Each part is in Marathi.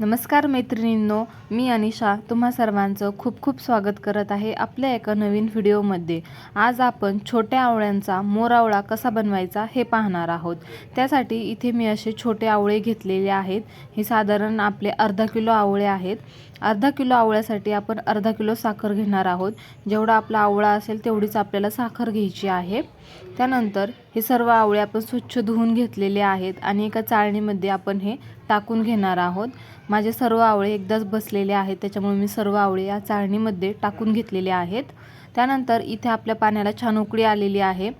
नमस्कार मैत्रिणींनो मी अनिशा. तुम्हा सर्वांचं खूप खूप स्वागत करत आहे आपल्या एका नवीन व्हिडिओमध्ये. आज आपण छोट्या आवळ्यांचा मोर आवळा कसा बनवायचा हे पाहणार आहोत. त्यासाठी इथे मी असे छोटे आवळे घेतलेले आहेत. हे साधारण आपले अर्धा किलो आवळे आहेत. अर्धा किलो आवळ्यासाठी आपण अर्धा किलो साखर घेणार आहोत. जेवढा आपला आवळा असेल तेवढीच आपल्याला साखर घ्यायची आहे. त्यानंतर हे सर्व आवळे आपण स्वच्छ धुवून घेतलेले आहेत आणि एका चाळणीमध्ये आपण हे टाकून घेणार आहोत. माझे सर्व आवळे एकदाच बसलेले आहेत त्याच्यामुळे मी सर्व आवळे या चाळणीमध्ये टाकून घेतलेले आहेत. त्यानंतर इथे आपल्या पाण्याला छान उकळी आलेली आहे.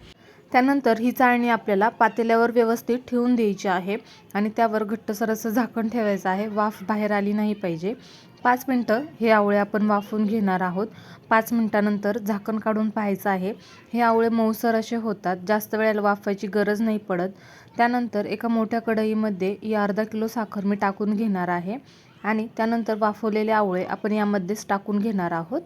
त्यानंतर ही चाळणी आपल्याला पातेल्यावर व्यवस्थित ठेवून द्यायची आहे आणि त्यावर घट्टसर असं झाकण ठेवायचं आहे. वाफ बाहेर आली नाही पाहिजे. पाच मिनटं हे आवळे आपण वाफवून घेणार आहोत. पाच मिनटानंतर झाकण काढून पाहायचं आहे. हे आवळे मऊसर असे होतात. जास्त वेळेला वाफवायची गरज नाही पडत. त्यानंतर एका मोठ्या कढईमध्ये या अर्धा किलो साखर मी टाकून घेणार आहे. आणि त्यानंतर वाफवलेले आवळे आपण यामध्येच टाकून घेणार आहोत.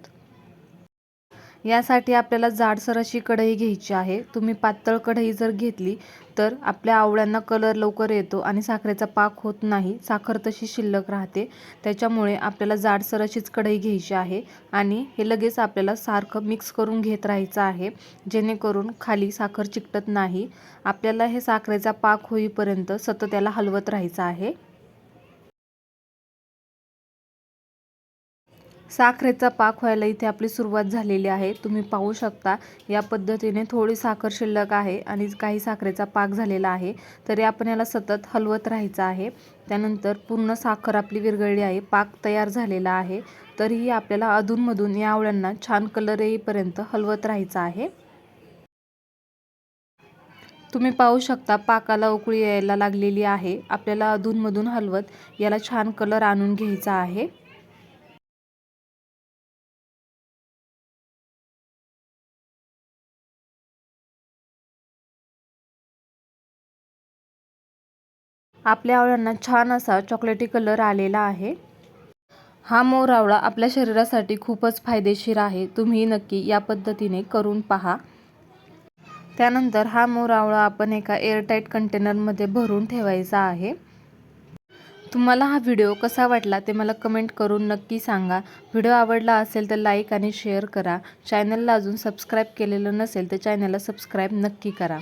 यासाठी आपल्याला जाडसर अशी कढई घ्यायची आहे. तुम्ही पातळ कढई जर घेतली तर आपल्या आवळ्यांना कलर लवकर येतो आणि साखरेचा पाक होत नाही. साखर तशी शिल्लक राहते. त्याच्यामुळे आपल्याला जाडसर अशीच कढई घ्यायची आहे आणि हे लगेच आपल्याला सारखं मिक्स करून घेत राहायचं आहे. जेणेकरून खाली साखर चिकटत नाही. आपल्याला हे साखरेचा पाक होईपर्यंत सतत त्याला हलवत राहायचं आहे. साखरेचा पाक व्हायला इथे आपली सुरुवात झालेली आहे. तुम्ही पाहू शकता या पद्धतीने थोडी साखर शिल्लक आहे आणि काही साखरेचा पाक झालेला आहे. तरी आपण याला सतत हलवत राहायचं आहे. त्यानंतर पूर्ण साखर आपली विरघळली आहे. पाक तयार झालेला आहे. तरीही आपल्याला अधूनमधून या आवळ्यांना छान कलर येईपर्यंत हलवत राहायचं आहे. तुम्ही पाहू शकता पाकाला उकळी यायला लागलेली आहे. आपल्याला अधूनमधून हलवत याला छान कलर आणून घ्यायचा आहे. आपल्या आवळ्यांना छान असा चॉकलेटी कलर आलेला आहे. हा मोर आवळा आपल्या शरीरासाठी खूपच फायदेशीर आहे. तुम्ही नक्की या पद्धतीने करून पहा. त्यानंतर हा मोर आवळा आपण एका एअरटाईट कंटेनरमध्ये भरून ठेवायचा आहे. तुम्हाला हा व्हिडिओ कसा वाटला ते मला कमेंट करून नक्की सांगा. व्हिडिओ आवडला असेल तर लाईक आणि शेअर करा. चॅनलला अजून सबस्क्राईब केलेलं नसेल तर चॅनलला सबस्क्राईब नक्की करा.